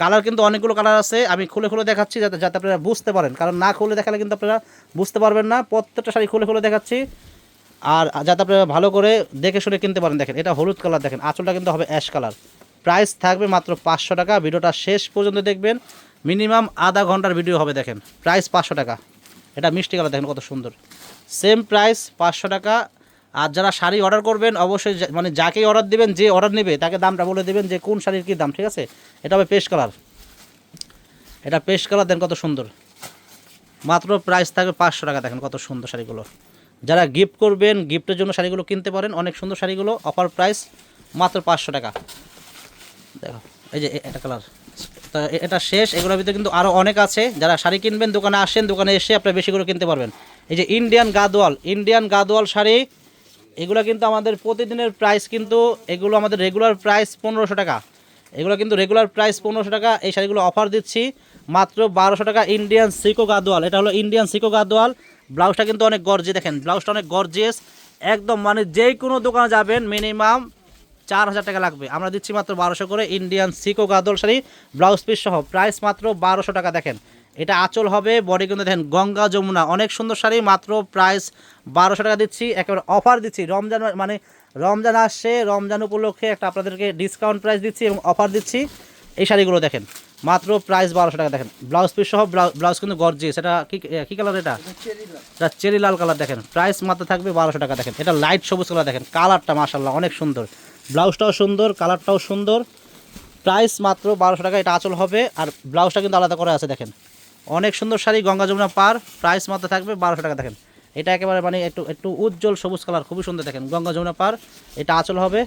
কালার কিন্তু অনেকগুলো কালার আছে। আমি খুলে খুলে দেখাচ্ছি যাতে যাতে আপনারা বুঝতে পারেন। কারণ না খুলে দেখালে কিন্তু আপনারা বুঝতে পারবেন না। প্রত্যেকটা শাড়ি খুলে খুলে দেখাচ্ছি। আর যাতে আপনারা ভালো করে দেখে শুনে কিনতে পারেন, দেখেন। এটা হলুদ কালার দেখেন। আঁচলটা কিন্তু হবে অ্যাশ কালার প্রাইস থাকবে মাত্র পাঁচশো টাকা। ভিডিওটা শেষ পর্যন্ত দেখবেন। মিনিমাম আধা ঘণ্টার ভিডিও হবে, দেখেন। প্রাইস পাঁচশো টাকা। এটা মিষ্টি কালার, দেখেন কত সুন্দর। সেম প্রাইস পাঁচশো টাকা। আর যারা শাড়ি অর্ডার করবেন, অবশ্যই মানে যাকেই অর্ডার দেবেন, যে অর্ডার নেবে, তাকে দামটা বলে দেবেন যে কোন শাড়ির কী দাম, ঠিক আছে? এটা হবে পেস্ট কালার। এটা পেস্ট কালার দেন কত সুন্দর। মাত্র প্রাইস থাকবে পাঁচশো টাকা, দেখেন কত সুন্দর শাড়িগুলো। যারা গিফট করবেন, গিফটের জন্য শাড়িগুলো কিনতে পারেন, অনেক সুন্দর শাড়িগুলো, অফার প্রাইস মাত্র পাঁচশো টাকা। দেখো, এই যে এটা কালার তো এটা শেষ, এগুলোর ভিতরে কিন্তু আরও অনেক আছে। যারা শাড়ি কিনবেন, দোকানে আসেন, দোকানে এসে আপনারা বেশি করে কিনতে পারবেন। এই যে ইন্ডিয়ান গাদোয়াল ইন্ডিয়ান গাদোয়াল শাড়ি, এগুলো কিন্তু আমাদের প্রতিদিনের প্রাইস কিন্তু, এগুলো আমাদের রেগুলার প্রাইস পনেরোশো টাকা। এগুলো কিন্তু রেগুলার প্রাইস পনেরোশো টাকা। এই শাড়িগুলো অফার দিচ্ছি মাত্র বারোশো টাকা ইন্ডিয়ান সিকো গাদোয়াল। এটা হলো ইন্ডিয়ান সিকো গাদোয়াল। ব্লাউজটা কিন্তু অনেক গর্জি দেখেন, ব্লাউজটা অনেক গর্জিয়াস একদম মানে যেই কোনো দোকানে যাবেন মিনিমাম চার হাজার টাকা লাগবে। আমরা দিচ্ছি মাত্র বারোশো করে ইন্ডিয়ান সিকো গাদল শাড়ি ব্লাউজ পিস সহ। প্রাইস মাত্র বারোশো টাকা দেখেন। এটা আঁচল হবে বডি কিন্তু দেখেন গঙ্গা যমুনা অনেক সুন্দর শাড়ি মাত্র প্রাইস বারোশো টাকা দিচ্ছি। একেবারে অফার দিচ্ছি। রমজান মানে রমজান আসছে রমজান উপলক্ষে একটা আপনাদেরকে ডিসকাউন্ট প্রাইস দিচ্ছি এবং অফার দিচ্ছি। এই শাড়িগুলো দেখেন মাত্র প্রাইস বারোশো টাকা দেখেন। ব্লাউজ পিস সহ ব্লাউজ কিন্তু গর্জি সেটা কি কী কালার এটা? এটা চেরি লাল। কালার দেখেন। প্রাইস মাত্র থাকবে বারোশো টাকা দেখেন। এটা লাইট সবুজ কালার দেখেন। কালারটা মাসাল্লাহ অনেক সুন্দর। ব্লাউজটাও সুন্দর, কালারটাও সুন্দর। প্রাইস মাত্র বারোশো টাকা, এটা আঁচল হবে। আর ব্লাউজটা কিন্তু আলাদা করে আছে, দেখেন। অনেক সুন্দর শাড়ি, গঙ্গা যমুনা পার। প্রাইস মাত্র থাকবে বারোশো টাকা, দেখেন। এটা একেবারে মানে একটু একটু উজ্জ্বল সবুজ কালার, খুবই সুন্দর, দেখেন। গঙ্গা যমুনা পার, এটা আঁচল হবে।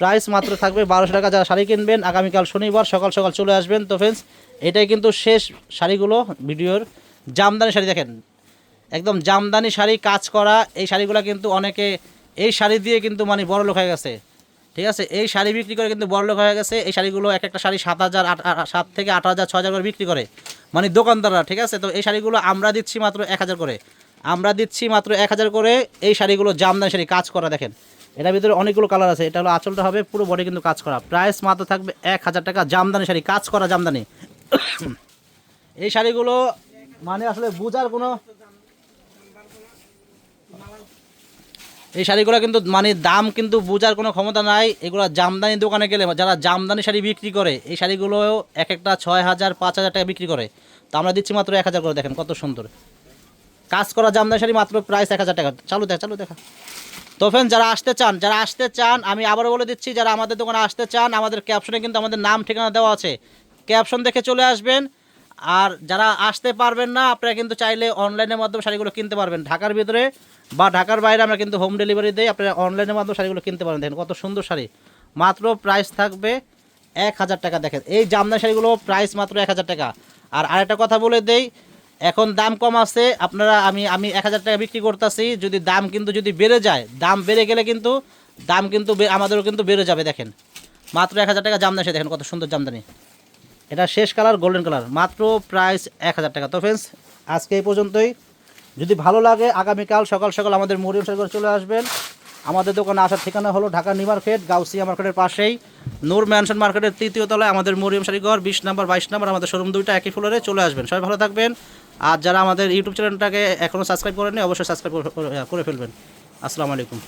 প্রাইস মাত্র থাকবে বারোশো টাকা, যারা শাড়ি কিনবেন, আগামীকাল শনিবার সকাল সকাল চলে আসবেন। তো ফ্রেন্ডস এটাই কিন্তু শেষ শাড়িগুলো ভিডিওর। জামদানি শাড়ি, দেখেন। একদম জামদানি শাড়ি, কাজ করা, এই শাড়িগুলো কিন্তু অনেকে, এই শাড়ি দিয়ে কিন্তু মানে বড় লোক হয়ে গেছে। ঠিক আছে? এই শাড়ি বিক্রি করে কিন্তু বড়লোক হয়ে গেছে। এই শাড়িগুলো এক একটা শাড়ি সাত হাজার সাত থেকে আট হাজার ছ হাজার করে বিক্রি করে। মানে দোকানদাররা, ঠিক আছে? তো এই শাড়িগুলো আমরা দিচ্ছি মাত্র এক হাজার করে। আমরা দিচ্ছি মাত্র এক হাজার করে এই শাড়িগুলো জামদানি শাড়ি, কাজ করা দেখেন। এটার ভিতরে অনেকগুলো কালার আছে। এটা হলো আঁচলটা হবে পুরো বডি কিন্তু কাজ করা। প্রাইস মাত্র থাকবে এক হাজার টাকা জামদানি শাড়ি, কাজ করা জামদানি। এই শাড়িগুলো মানে আসলে বোঝার কোনো এই শাড়িগুলো কিন্তু মানে দাম কিন্তু বোঝার কোনো ক্ষমতা নাই। এগুলো জামদানি দোকানে গেলে যারা জামদানি শাড়ি বিক্রি করে, এই শাড়িগুলো এক একটা ছয় হাজার, পাঁচ হাজার টাকা বিক্রি করে। তো আমরা দিচ্ছি মাত্র এক হাজার করে, দেখেন কত সুন্দর। কাজ করা জামদানি শাড়ি মাত্র প্রাইস এক হাজার টাকা। চালু দেখা চালু দেখা। তো ফ্রেন্ড যারা আসতে চান, যারা আসতে চান, আমি আবারও বলে দিচ্ছি, যারা আমাদের দোকানে আসতে চান, আমাদের ক্যাপশনে কিন্তু আমাদের নাম, ঠিকানা দেওয়া আছে। ক্যাপশন দেখে চলে আসবেন। আর যারা আসতে পারবেন না, আপনারা কিন্তু চাইলে অনলাইনের মাধ্যমে শাড়িগুলো কিনতে পারবেন। ঢাকার ভিতরে বা ঢাকার বাইরে আমরা কিন্তু হোম ডেলিভারি দিই আপনারা অনলাইনের মাধ্যমে শাড়িগুলো কিনতে পারেন দেখেন কত সুন্দর শাড়ি। মাত্র প্রাইস থাকবে এক হাজার টাকা। দেখেন, এই জামদানি শাড়িগুলো প্রাইস মাত্র এক হাজার টাকা। আর আরেকটা কথা বলে দেই, এখন দাম কম আছে, আপনারা আমি আমি এক হাজার টাকা বিক্রি করতেছি, যদি দাম কিন্তু, যদি বেড়ে যায়, দাম বেড়ে গেলে কিন্তু, দাম কিন্তু আমাদেরও কিন্তু বেড়ে যাবে। দেখেন, মাত্র এক হাজার টাকা জামদানি দেখেন কত সুন্দর জামদানি। এটা শেষ কালার গোল্ডেন কালার। মাত্র প্রাইস এক হাজার টাকা। তো ফ্রেন্ডস আজকে এই পর্যন্তই। যদি ভালো লাগে, আগামীকাল সকাল সকাল আমাদের মরিয়ম সাগর চলে আসবেন। আমাদের দোকানে আসার ঠিকানা হলো ঢাকা নিউ মার্কেট, গাউসিয়া মার্কেটের পাশেই। নূর ম্যানশন মার্কেটের তৃতীয় তলায় আমাদের মরিয়ম শাড়িঘর বিশ নাম্বার, বাইশ নাম্বার, আমাদের শোরুম দুইটা একই ফ্লোরে চলে আসবেন। সবাই ভালো থাকবেন। আর যারা আমাদের ইউটিউব চ্যানেলটাকে এখনও সাবস্ক্রাইব করেননি, অবশ্যই সাবস্ক্রাইব করে ফেলবেন। আসসালামু আলাইকুম।